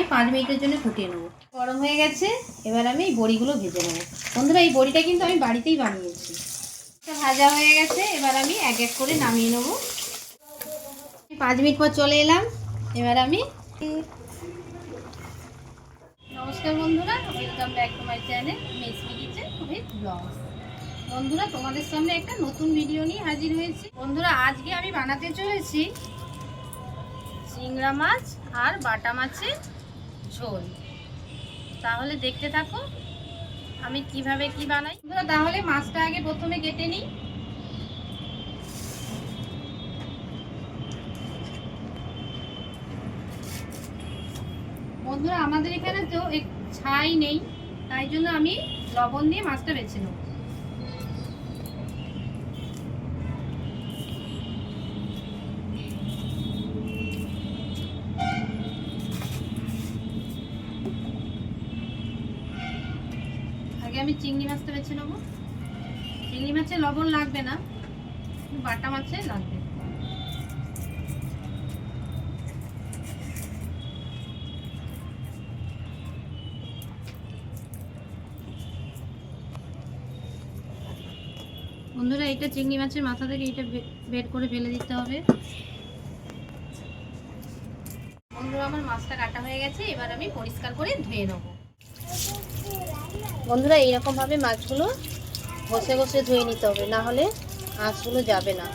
আমি পাঁচ মিনিটের জন্য ফুটিয়ে নেব। গরম হয়ে গেছে, এবার আমি এই বড়িগুলো ভেজে নেব। বন্ধুরা, এই বড়িটা কিন্তু আমি বাড়িতেই বানিয়েছি। ভাজা হয়ে গেছে, এবার আমি এক এক করে নামিয়ে নেব। পাঁচ মিনিট পর চলে এলাম, এবার আমি নমস্কার বন্ধুরা welcome back to my channel Mesmi kitchen vlogs বন্ধুরা, তোমাদের সামনে একটা নতুন ভিডিও নিয়ে হাজির হয়েছি। বন্ধুরা, আজকে আমি বানাতে চলেছি চিংড়া মাছ আর বাটা মাছের ঝোল তাহলে দেখতে থাকো, আমি কীভাবে কি বানাই। তাহলে মাছটা আগে প্রথমে কেটে নিই। বন্ধুরা, আমাদের এখানে তো ছাই নেই, তাই জন্য আমি লবণ দিয়ে মাছটা বেছে নেব। আমি চিংড়ি মাছটা বেছে নেব। চিংড়ি মাছে লবণ লাগবে না বাটা মাছে লাগবে। বন্ধুরা এটা চিংড়ি মাছের মাথা থেকে এটা বের করে ফেলে দিতে হবে। বন্ধুরা, আমার মাছটা কাটা হয়ে গেছে, এবার আমি পরিষ্কার করে ধুয়ে নেব। বন্ধুরা এইরকম ভাবে মাছগুলো ঘষে ঘষে ধুয়ে নিতে হবে, না হলে আঁশগুলো যাবে না।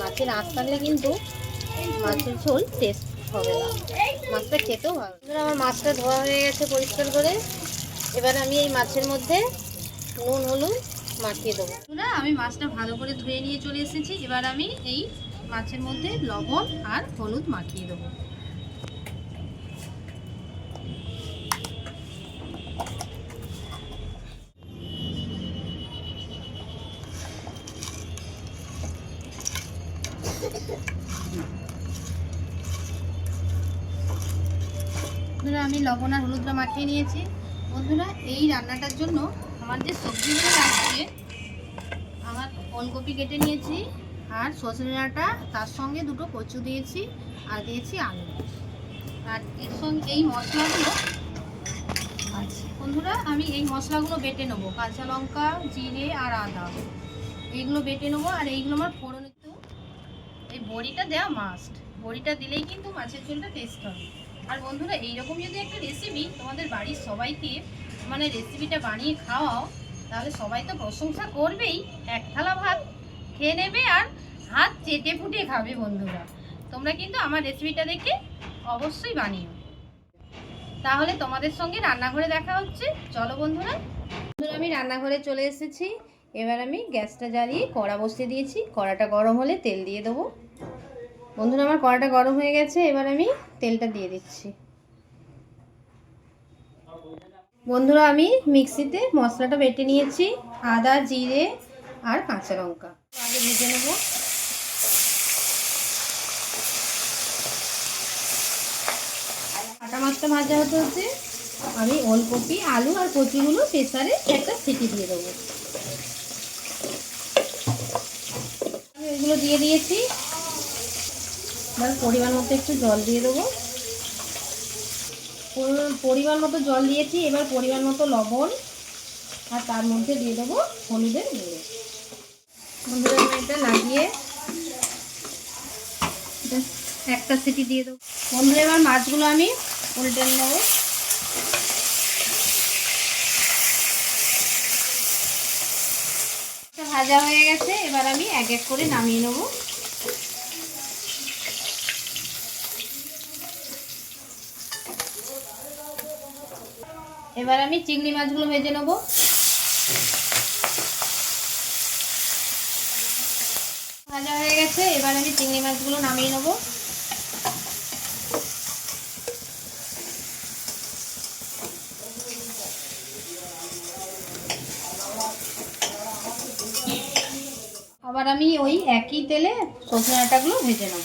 মাছের আঁশ থাকলে কিন্তু মাছের ঝোল টেস্ট হবে না। মাছটা খেতেও ভালো। বন্ধুরা, আমার মাছটা ধোয়া হয়ে গেছে পরিষ্কার করে। এবার আমি এই মাছের মধ্যে নুন, হলুদ মাখিয়ে দেবো। না আমি মাছটা ভালো করে ধুয়ে নিয়ে চলে এসেছি। এবার আমি এই মাছের মধ্যে লবণ আর হলুদ মাখিয়ে দেবো। আমি লবণ আর হলুদটা মাখিয়ে নিয়েছি। বন্ধুরা, এই রান্নাটার জন্য আমার যে সবজিগুলো লাগছে, আমার ওলকপি কেটে নিয়েছি, আর সজনে ডাঁটা তার সঙ্গে দুটো কচু দিয়েছি, আর দিয়েছি আলু। আর এর সঙ্গে এই মশলাগুলো বন্ধুরা, আমি এই মশলাগুলো বেটে নেব, কাঁচা লঙ্কা, জিরে আর আদা। এইগুলো বেটে নেব, আর এইগুলো আমার ফোড়ন একটু এই বড়িটা দেওয়া মাস্ট বড়িটা দিলেই কিন্তু মাছের ঝোলটা টেস্ট হবে। আর বন্ধুরা, এইরকম যদি একটা রেসিপি তোমাদের বাড়ির সবাইকে মানে রেসিপিটা বানিয়ে খাওয়াও, তাহলে সবাই তো প্রশংসা করবেই। এক থালা ভাত খেয়ে নেবে আর হাত চেটে ফুটে খাবে বন্ধুরা। তোমরা কিন্তু আমার রেসিপিটা দেখে অবশ্যই বানিও। তাহলে তোমাদের সঙ্গে রান্নাঘরে দেখা হচ্ছে। চলো বন্ধুরা। বন্ধুরা, আমি রান্নাঘরে চলে এসেছি। এবার আমি গ্যাসটা জ্বালিয়ে কড়া বসিয়ে দিয়েছি। কড়াটা গরম হলে তেল দিয়ে দেবো। বন্ধুরা, আমার কড়াটা গরম হয়ে গেছে। এবার আমি তেলটা দিয়ে দিচ্ছি। বন্ধুরা, আমি মিক্সিতে মশলাটা বেটে নিয়েছি, আদা, জিরে আর কাঁচা লঙ্কা। আগে ভেজে নেব। কাটা মাছটা ভাজা হতে হচ্ছে আমি ওলকপি, আলু আর কচিগুলো প্রেসারে একটা সিটি দিয়ে দেবো। আমি এগুলো দিয়ে দিয়েছি। এবার পরিমাণ মতো একটু জল দিয়ে দেবো। পরিমাণ- মতো জল দিয়েছি, এবার পরিমাণ মতো লবণ, আর তার মধ্যে দিয়ে দেবো হলুদের গুঁড়ো। বন্ধুরা আমি লাগিয়ে একটা সিটি দিয়ে দেবো। বন্ধুরা, এবার মাছগুলো আমি উল্টে নেব। ভাজা হয়ে গেছে, এবার আমি এক এক করে নামিয়ে নেব। এবার আমি চিংড়ি মাছগুলো ভেজে নেব। ভাজা হয়ে গেছে, এবার আমি চিংড়ি মাছগুলো নামিয়ে নেব। আবার আমি ওই একই তেলে সজনে ডাঁটাগুলো ভেজে নেব।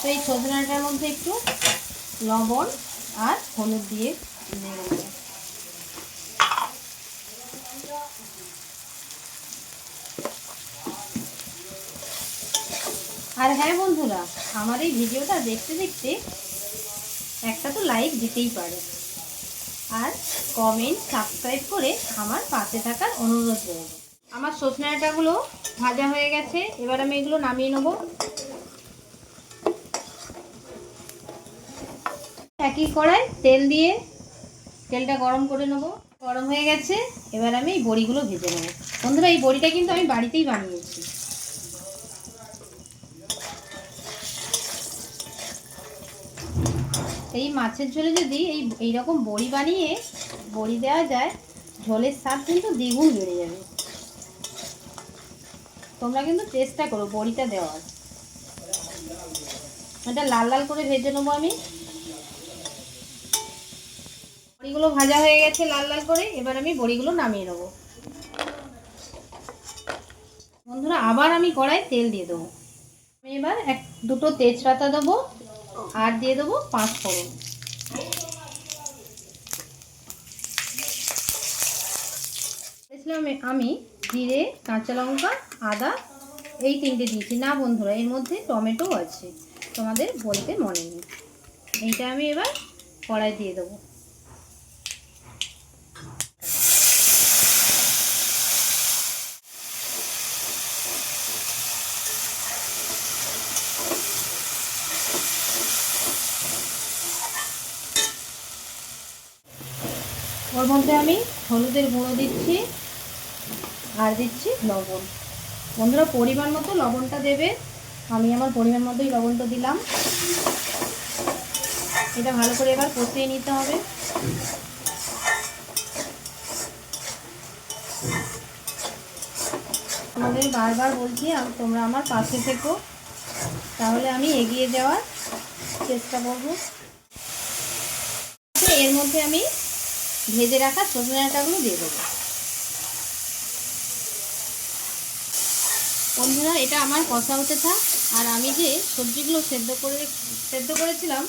তো এই সজনে ডাঁটার মধ্যে একটু লবণ আর হলুদ দিয়ে নেড়ে আর হ্যাঁ বন্ধুরা, আমার এই ভিডিওটা দেখতে দেখতে একটা তো লাইক দিতেই পারে। আর কমেন্ট সাবস্ক্রাইব করে আমার পাশে থাকার অনুরোধ রইল। আমার সজনে ডাঁটাগুলো ভাজা হয়ে গেছে, এবার আমি এগুলো নামিয়ে নেব। একই কড়াই, তেল দিয়ে তেলটা গরম করে নেব। গরম হয়ে গেছে, এবার আমি এই বড়িগুলো ভেজে নেব। বন্ধুরা, এই বড়িটা কিন্তু আমি বাড়িতেই বানিয়েছি। এই মাছের ঝোলে যদি এই, এইরকম বড়ি বানিয়ে বড়ি দেওয়া যায়, ঝোলের স্বাদ কিন্তু দ্বিগুণ বেড়ে যাবে। তোমরা কিন্তু চেষ্টা করো বড়িটা দেওয়ার। এটা লাল লাল করে ভেজে নেব আমি। বড়িগুলো ভাজা হয়ে গেছে লাল লাল করে, এবার আমি বড়িগুলো নামিয়ে নেব। বন্ধুরা, আবার আমি কড়াই তেল দিয়ে দেবো। আমি এবার এক, দুটো তেজপাতা দেবো আর দিয়ে দেবো পাঁচ ফোড়ন। আমি জিরে, কাঁচা লঙ্কা, আদা, এই তিনটে দিয়েছি। না বন্ধুরা, এর মধ্যে টমেটো আছে। তোমাদের বলতে মনে নেই। এইটা আমি এবার কড়াই দিয়ে দেবো। ওর মধ্যে আমি হলুদের গুঁড়ো দিচ্ছি, আর দিচ্ছি লবণ। বন্ধুরা, পরিমাণ মতো লবণটা দেবে। আমি আমার পরিমাণ মতোই লবণটা দিলাম। এটা ভালো করে এবার কষিয়ে নিতে হবে। তোমাদের বারবার বলছি তোমরা আমার পাশে থেকো। তাহলে আমি এগিয়ে যাওয়ার চেষ্টা করব। এর মধ্যে আমি ভেজে রাখা সজনে ডাঁটাগুলো দিয়ে দেবো। বন্ধুরা, এটা আমার কষা হতে থাক। আর আমি যে সবজিগুলো সেদ্ধ করে, সেদ্ধ করেছিলাম,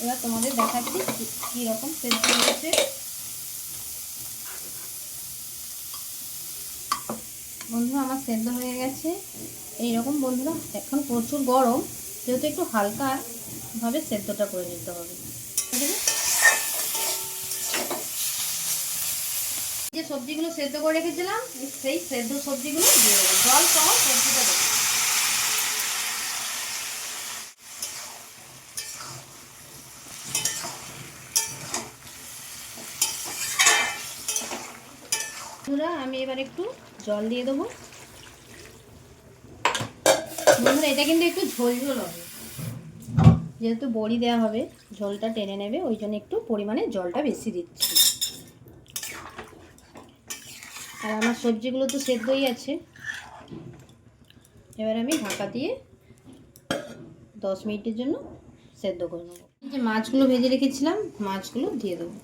এবার তোমাদের দেখাচ্ছি কি- কীরকম সেদ্ধ হয়েছে। বন্ধুরা, আমার সেদ্ধ হয়ে গেছে। এইরকম বন্ধুরা, এখন প্রচুর গরম। যেহেতু একটু হালকাভাবে সেদ্ধটা করে নিতে হবে। ঠিক আছে? সবজিগুলো সেদ্ধ করে রেখেছিলাম সেই সেদ্ধ সবজিগুলো দিয়ে দেবো। জল সহ সবজিটা দেবো। আমি এবার একটু জল দিয়ে দেবো। বন্ধুরা, এটা কিন্তু একটু ঝোল ঝোল হবে। যেহেতু বড়ি দেওয়া হবে, ঝোলটা টেনে নেবে, ওই জন্য একটু পরিমাণে জলটা বেশি দিচ্ছি। আর আমার সবজিগুলো তো সেদ্ধই আছে। এবার আমি ঢাকা দিয়ে দশ মিনিটের জন্য সেদ্ধ করে নেব। যে মাছগুলো ভেজে রেখেছিলাম, মাছগুলো দিয়ে দেবো।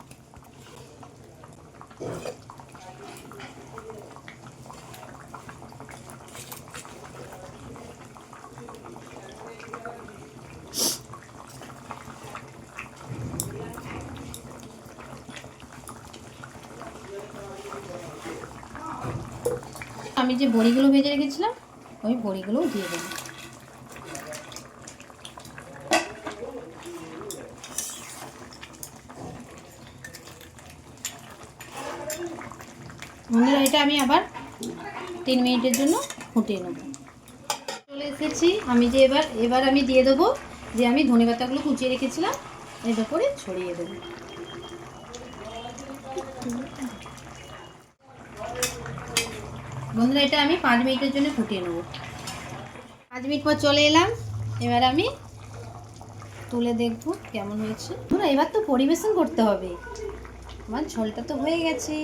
আমি যে বড়িগুলো ভেজে রেখেছিলাম, ওই বড়িগুলোও দিয়ে দেবো। বন্ধুরা, এটা আমি আবার তিন মিনিটের জন্য ফুটিয়ে নেব। চলে এসেছি, আমি যে এবার এবার আমি দিয়ে দেবো যে আমি ধনে পাতাগুলো কুচিয়ে রেখেছিলাম এর উপরে ছড়িয়ে দেবো। বন্ধুরা, এটা আমি পাঁচ মিনিটের জন্য ফুটিয়ে নেব। পাঁচ মিনিট পর চলে এলাম। এবার আমি তুলে দেখব কেমন হয়েছে। এবার তো পরিবেশন করতে হবে। আমার ঝোলটা তো হয়ে গেছে।